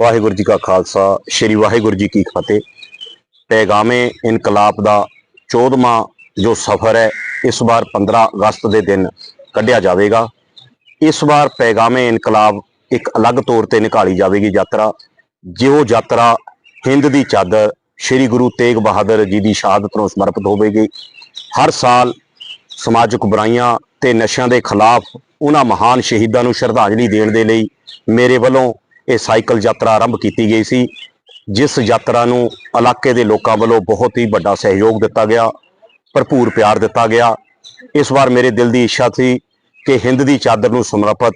ਵਾਹਿਗੁਰੂ ਜੀ ਕਾ ਖਾਲਸਾ, ਸ੍ਰੀ ਵਾਹਿਗੁਰੂ ਜੀ ਕੀ ਫਤਿਹ। ਪੈਗਾਮੇ ਇਨਕਲਾਬ ਦਾ 14ਵਾਂ ਜੋ ਸਫ਼ਰ ਹੈ, ਇਸ ਵਾਰ 15 ਅਗਸਤ ਦੇ ਦਿਨ ਕੱਢਿਆ ਜਾਵੇਗਾ। ਇਸ ਵਾਰ ਪੈਗਾਮੇ ਇਨਕਲਾਬ ਇੱਕ ਅਲੱਗ ਤੌਰ ਤੇ ਨਿਕਾਲੀ ਜਾਵੇਗੀ ਯਾਤਰਾ ਜੋ ਯਾਤਰਾ ਹਿੰਦ ਦੀ ਚਾਦਰ ਸ੍ਰੀ ਗੁਰੂ ਤੇਗ ਬਹਾਦਰ ਜੀ ਦੀ ਸ਼ਹਾਦਤ ਨੂੰ ਸਮਰਪਿਤ ਹੋਵੇਗੀ। ਹਰ ਸਾਲ ਸਮਾਜਿਕ ਬੁਰਾਈਆਂ ਤੇ ਨਸ਼ਿਆਂ ਦੇ ਖਿਲਾਫ ਉਹਨਾਂ ਮਹਾਨ ਸ਼ਹੀਦਾਂ ਨੂੰ ਸ਼ਰਧਾਂਜਲੀ ਦੇਣ ਦੇ ਲਈ ਮੇਰੇ ਵੱਲੋਂ ਇਹ ਸਾਈਕਲ ਯਾਤਰਾ ਆਰੰਭ ਕੀਤੀ ਗਈ ਸੀ, ਜਿਸ ਯਾਤਰਾ ਨੂੰ ਇਲਾਕੇ ਦੇ ਲੋਕਾਂ ਵੱਲੋਂ ਬਹੁਤ ਹੀ ਵੱਡਾ ਸਹਿਯੋਗ ਦਿੱਤਾ ਗਿਆ, ਭਰਪੂਰ ਪਿਆਰ ਦਿੱਤਾ ਗਿਆ। ਇਸ ਵਾਰ ਮੇਰੇ ਦਿਲ ਦੀ ਇੱਛਾ ਸੀ ਕਿ ਹਿੰਦ ਦੀ ਚਾਦਰ ਨੂੰ ਸਮਰਪਿਤ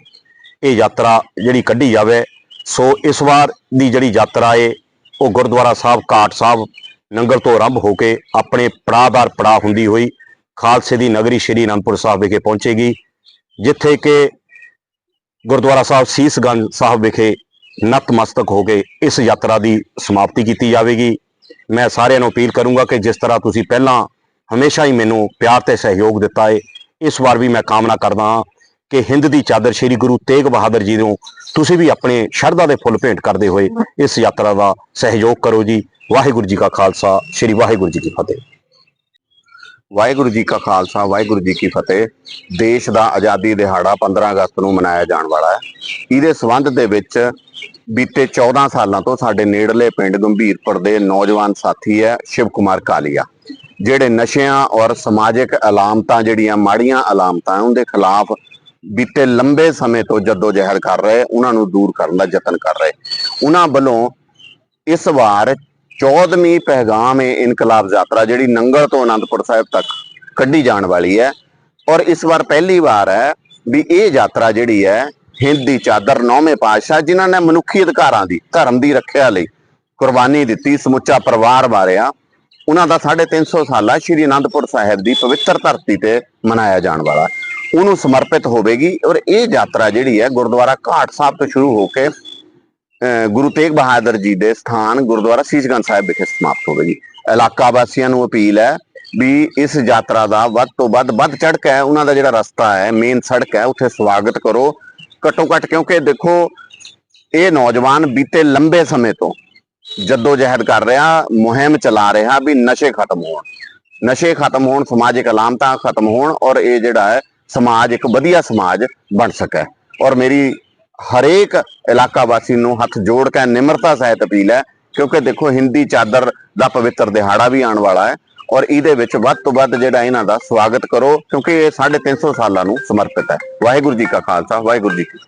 ਇਹ ਯਾਤਰਾ ਜਿਹੜੀ ਕੱਢੀ ਜਾਵੇ। ਸੋ ਇਸ ਵਾਰ ਦੀ ਜਿਹੜੀ ਯਾਤਰਾ ਏ, ਉਹ ਗੁਰਦੁਆਰਾ ਸਾਹਿਬ, ਘਾਟ ਸਾਹਿਬ, ਨੰਗਲ ਤੋਂ ਆਰੰਭ ਹੋ ਕੇ ਆਪਣੇ ਪੜਾਅਦਾਰ ਪੜਾਅ ਹੁੰਦੀ ਹੋਈ ਖਾਲਸੇ ਦੀ ਨਗਰੀ ਸ਼੍ਰੀ ਅਨੰਦਪੁਰ ਸਾਹਿਬ ਵਿਖੇ ਪਹੁੰਚੇਗੀ, ਜਿੱਥੇ ਕਿ ਗੁਰਦੁਆਰਾ ਸਾਹਿਬ ਸੀਸਗੰਜ ਸਾਹਿਬ ਵਿਖੇ ਨਤਮਸਤਕ ਹੋ ਕੇ ਇਸ ਯਾਤਰਾ ਦੀ ਸਮਾਪਤੀ ਕੀਤੀ ਜਾਵੇਗੀ। ਮੈਂ ਸਾਰਿਆਂ ਨੂੰ ਅਪੀਲ ਕਰੂੰਗਾ ਕਿ ਜਿਸ ਤਰ੍ਹਾਂ ਤੁਸੀਂ ਪਹਿਲਾਂ ਹਮੇਸ਼ਾ ਹੀ ਮੈਨੂੰ ਪਿਆਰ ਤੇ ਸਹਿਯੋਗ ਦਿੱਤਾ ਹੈ ਇਸ ਵਾਰ ਵੀ ਮੈਂ ਕਾਮਨਾ ਕਰਦਾ ਹਾਂ ਕਿ ਹਿੰਦ ਦੀ ਚਾਦਰ ਸ੍ਰੀ ਗੁਰੂ ਤੇਗ ਬਹਾਦਰ ਜੀ ਨੂੰ ਤੁਸੀਂ ਵੀ ਆਪਣੇ ਸ਼ਰਧਾ ਦੇ ਫੁੱਲ ਭੇਂਟ ਕਰਦੇ ਹੋਏ ਇਸ ਯਾਤਰਾ ਦਾ ਸਹਿਯੋਗ ਕਰੋ ਜੀ। ਵਾਹਿਗੁਰੂ ਜੀ ਕਾ ਖਾਲਸਾ, ਸ੍ਰੀ ਵਾਹਿਗੁਰੂ ਜੀ ਕੀ ਫਤਿਹ। ਵਾਹਿਗੁਰੂ ਜੀ ਕਾ ਖਾਲਸਾ, ਵਾਹਿਗੁਰੂ ਜੀ ਕੀ ਫਤਿਹ। ਦੇਸ਼ ਦਾ ਆਜ਼ਾਦੀ ਦਿਹਾੜਾ 15 ਅਗਸਤ ਨੂੰ ਮਨਾਇਆ ਜਾਣ ਵਾਲਾ ਹੈ। ਇਹਦੇ ਸਬੰਧ ਦੇ ਵਿੱਚ ਬੀਤੇ 14 ਸਾਲਾਂ ਤੋਂ ਸਾਡੇ ਨੇੜਲੇ ਪਿੰਡ ਗੰਭੀਰਪੁਰ ਦੇ ਨੌਜਵਾਨ ਸਾਥੀ ਹੈ ਸ਼ਿਵ ਕੁਮਾਰ ਕਾਲੀਆ, ਜਿਹੜੇ ਨਸ਼ਿਆਂ ਔਰ ਸਮਾਜਿਕ ਅਲਾਮਤਾਂ, ਜਿਹੜੀਆਂ ਮਾੜੀਆਂ ਅਲਾਮਤਾਂ ਉਹਦੇ ਖਿਲਾਫ ਬੀਤੇ ਲੰਬੇ ਸਮੇਂ ਤੋਂ ਜੱਦੋ ਜਦੋਜਹਿਦ ਕਰ ਰਹੇ, ਉਹਨਾਂ ਨੂੰ ਦੂਰ ਕਰਨ ਦਾ ਯਤਨ ਕਰ ਰਹੇ। ਉਹਨਾਂ ਵੱਲੋਂ ਇਸ ਵਾਰ 14ਵੀਂ ਪੈਗਾਮ ਏ ਇਨਕਲਾਬ ਯਾਤਰਾ ਜਿਹੜੀ ਨੰਗਲ ਤੋਂ ਆਨੰਦਪੁਰ ਸਾਹਿਬ ਤੱਕ ਕੱਢੀ ਜਾਣ ਵਾਲੀ ਹੈ। ਔਰ ਇਸ ਵਾਰ ਪਹਿਲੀ ਵਾਰ ਹੈ ਵੀ ਇਹ ਯਾਤਰਾ ਜਿਹੜੀ ਹੈ ਹਿੰਦ ਦੀ ਚਾਦਰ ਨੌਵੇਂ ਪਾਤਸ਼ਾਹ ਜਿਨ੍ਹਾਂ ਨੇ ਮਨੁੱਖੀ ਅਧਿਕਾਰਾਂ ਦੀ, ਧਰਮ ਦੀ ਰੱਖਿਆ ਲਈ ਕੁਰਬਾਨੀ ਦਿੱਤੀ, ਸਮੁੱਚਾ ਪਰਿਵਾਰ ਵਾਰਿਆ, ਉਹਨਾਂ ਦਾ 350 ਸਾਲਾ ਸ਼੍ਰੀ ਅਨੰਦਪੁਰ ਸਾਹਿਬ ਦੀ ਪਵਿੱਤਰ ਧਰਤੀ ਤੇ ਮਨਾਇਆ ਜਾਣ ਵਾਲਾ। ਉਹਨੂੰ ਸਮਰਪਿਤ ਹੋਵੇਗੀ ਔਰ ਇਹ ਯਾਤਰਾ ਜਿਹੜੀ ਹੈ ਗੁਰਦੁਆਰਾ ਘਾਟ ਸਾਹਿਬ ਤੋਂ ਸ਼ੁਰੂ ਹੋ ਕੇ ਗੁਰੂ ਤੇਗ ਬਹਾਦਰ ਜੀ ਦੇ ਸਥਾਨ ਗੁਰਦੁਆਰਾ ਸੀਸਗੰਜ ਸਾਹਿਬ ਵਿਖੇ ਸਮਾਪਤ ਹੋਵੇਗੀ ਇਲਾਕਾ ਵਾਸੀਆਂ ਨੂੰ ਅਪੀਲ ਹੈ ਵੀ ਇਸ ਯਾਤਰਾ ਦਾ ਵੱਧ ਤੋਂ ਵੱਧ ਵੱਧ ਚੜ ਕੇ ਉਹਨਾਂ ਦਾ ਜਿਹੜਾ ਰਸਤਾ ਹੈ ਮੇਨ ਸੜਕ ਹੈ, ਉੱਥੇ ਸਵਾਗਤ ਕਰੋ। ਘੱਟੋ ਘੱਟ ਕਿਉਂਕਿ ਦੇਖੋ, ਇਹ ਨੌਜਵਾਨ ਬੀਤੇ ਲੰਬੇ ਸਮੇਂ ਤੋਂ ਜੱਦੋ ਜਹਿਦ ਕਰ ਰਿਹਾ, ਮੁਹਿੰਮ ਚਲਾ ਰਿਹਾ ਵੀ ਨਸ਼ੇ ਖਤਮ ਹੋਣ। ਨਸ਼ੇ ਖਤਮ ਹੋਣ, ਸਮਾਜਿਕ ਅਲਾਮਤਾਂ ਖਤਮ ਹੋਣ ਔਰ ਇਹ ਜਿਹੜਾ ਹੈ, ਸਮਾਜ ਇੱਕ ਵਧੀਆ ਸਮਾਜ ਬਣ ਸਕੇ ਔਰ ਮੇਰੀ ਹਰੇਕ ਇਲਾਕਾ ਵਾਸੀ ਨੂੰ ਹੱਥ ਜੋੜ ਕੇ ਨਿਮਰਤਾ ਸਹਿਤ ਅਪੀਲ ਹੈ, ਕਿਉਂਕਿ ਦੇਖੋ ਹਿੰਦੀ ਚਾਦਰ ਦਾ ਪਵਿੱਤਰ ਦਿਹਾੜਾ ਵੀ ਆਉਣ ਵਾਲਾ ਹੈ ਔਰ ਇਹਦੇ ਵਿੱਚ ਵੱਧ ਤੋਂ ਵੱਧ ਜਿਹੜਾ ਇਹਨਾਂ ਦਾ ਸਵਾਗਤ ਕਰੋ, ਕਿਉਂਕਿ ਇਹ 350 ਸਾਲਾਂ ਨੂੰ ਸਮਰਪਿਤ ਹੈ। ਵਾਹਿਗੁਰੂ ਜੀ ਕਾ ਖਾਲਸਾ, ਵਾਹਿਗੁਰੂ ਜੀ ਕੀ